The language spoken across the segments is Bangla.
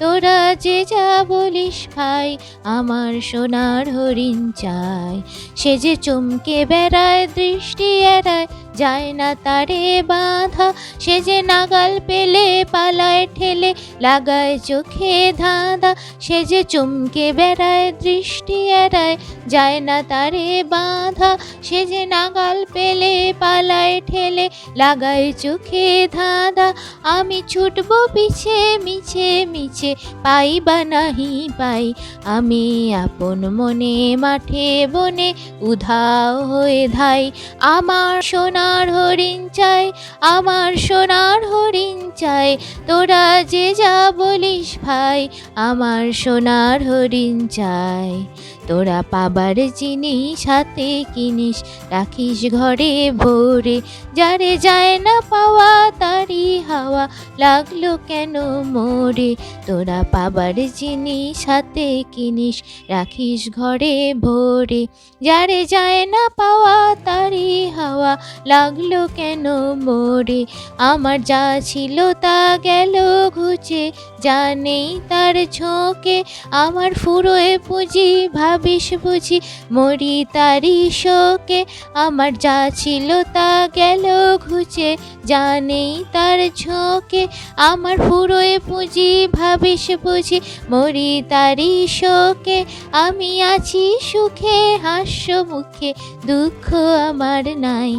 তোরা যে যা বলিস ভাই আমার সোনার হরিণ চাই। সে যে চমকে বেড়ায়, দৃষ্টি এড়ায়, যায় না তারে বাঁধা। সে যে নাগাল পেলে, পালায় ঠেলে, লাগায় চোখে ধাঁধা। সে যে চমকে বেড়ায়, দৃষ্টি এড়ায়, যায় না তারে বাঁধা। সে যে নাগাল পেলে, পালায় ঠেলে, লাগায় চোখে ধাঁধা। আমি ছুটবো পিছে, মিছে মিছে পাই বা নাহি পাই। আমি আপন মনে মাঠে বনে উধাও হয়ে ধাই। আমার সোনার হরিণ চাই, আমার সোনার হরিণ চাই। তোরা যে যা বলিস ভাই, আমার সোনার হরিণ চাই। তোরা পাবার জিনিস হাতে কিনিস, রাখিস ঘরে ভোরে। যারে যায় না পাওয়া তারি হাওয়া, লাগল কেন মোরে? তোরা পাবার জিনিস হাতে কিনিস, রাখিস ঘরে ভোরে। যারে যায় না পাওয়া তারি হাওয়া, লাগল কেন মোরে? আমার যা ছিল তা গেল ঘুচে যা নেই তার ঝোঁকে, আমার ফুরোয় পুঁজি ভাবিস বুঝি, মরি তারি শোকে। আমার যা ছিল তা গেল ঘুচে যা নেই তার ঝোঁকে। আমার ফুরোয় পুঁজি ভাবিস বুঝি, মরি তারি শোকে। আমি আছি সুখে হাস্য মুখে দুঃখ আমার নাই।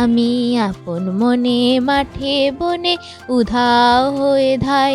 আমি আপন মনে, মাঠে বনে, উধাও হয়ে ধাই